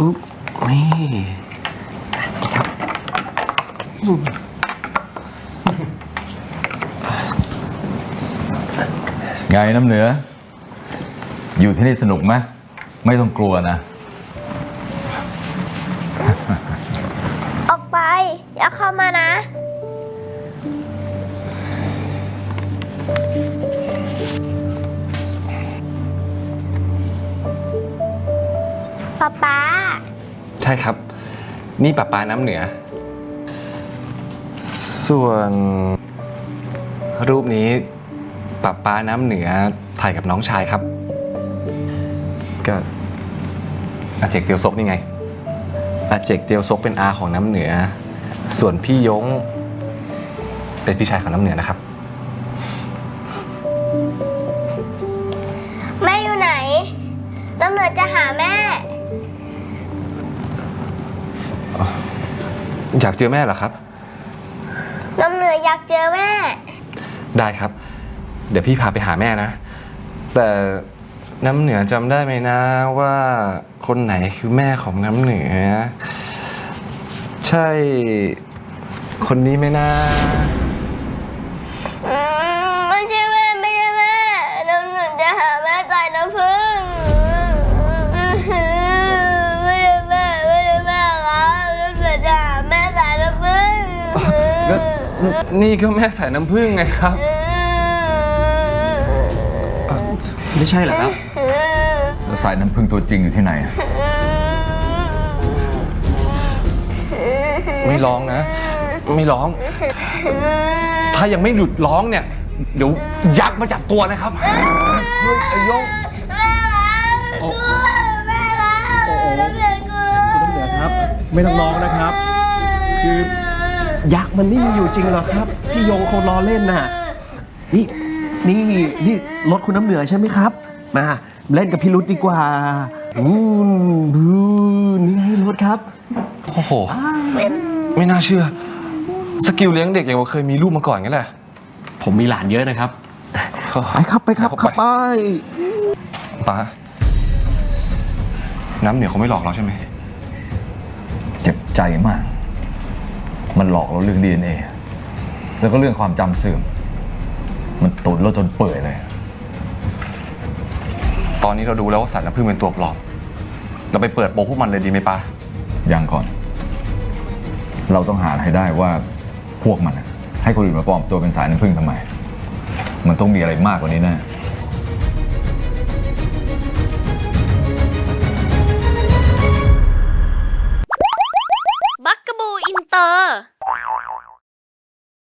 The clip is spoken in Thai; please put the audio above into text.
อุ๊บนี่ครับไงน้ำเหนือ อยู่ที่นี่สนุกไหมไม่ต้องกลัวนะ ออกไป อย่าเข้ามานะ ป๊าป๊า ช่ครับ นี่ป้าปาน้ำเหนือ ส่วนรูปนี้ป้าปาน้ำเหนือถ่ายกับน้องชายครับ ก็อาเจกเตียวซกนี่ไง อาเจกเตียวซกเป็นอาของน้ำเหนือ ส่วนพี่ยง เป็นพี่ชายของน้ำเหนือนะครับ อยากเจอแม่เหรอครับ น้ำเหนืออยากเจอแม่ ได้ครับ เดี๋ยวพี่พาไปหาแม่นะ แต่น้ำเหนือจำได้ไหมนะว่าคนไหนคือแม่ของน้ำเหนือ ใช่คนนี้ไหมนะ อืมไม่ใช่แม่ไม่ใช่แม่น้ำเหนือจะหาแม่ใส่น้ำผึ้ง นี่ก็แม่สายน้ำผึ้งไงครับไม่ใช่เหรอครับ แล้วสายน้ำพึ่งตัวจริงอยู่ที่ไหนอะไม่ร้องนะ ไม่ร้อง ถ้ายังไม่หยุดร้องเนี่ย เดี๋ยวยักษ์มาจับตัวนะครับเฮ้ยไอ้ยงแม่ครับโอ้แม่ครับโอ้โหน้ำเหนือกลัวคุณน้ำเหนือครับไม่ต้องร้องนะครับ คือ ยักษ์มันไม่มีอยู่จริงหรอกครับ พี่ยงเขาล้อเล่นน่ะ นี่นี่นี่รถคุณน้ำเหนือใช่ไหมครับ มาเล่นกับพี่รุธดีกว่าอืมบูนี่ไงรถครับ โอ้โห ไม่น่าเชื่อ สกิลเลี้ยงเด็กอย่างว่าเคยมีลูกมาก่อนงั้นแหละ ผมมีหลานเยอะนะครับ ไปไปครับไปครับขับไปป้าน้ำเหนือเขาไม่หลอกเราใช่ไหม เจ็บใจมาก มันหลอกเราเรื่องดีเอ็นเอแล้วก็เรื่องความจำเสื่อม มันตุนเราจนเปื่อยเลย ตอนนี้เราดูแล้วว่าสารน้ำผึ้งเป็นตัวปลอม เราไปเปิดโปงพวกมันเลยดีไหมป้ายังก่อน เราต้องหาให้ได้ว่าพวกมันอะให้คนอื่นมาปลอมตัวเป็นสายน้ำผึ้งทำไม มันต้องมีอะไรมากกว่านี้แน่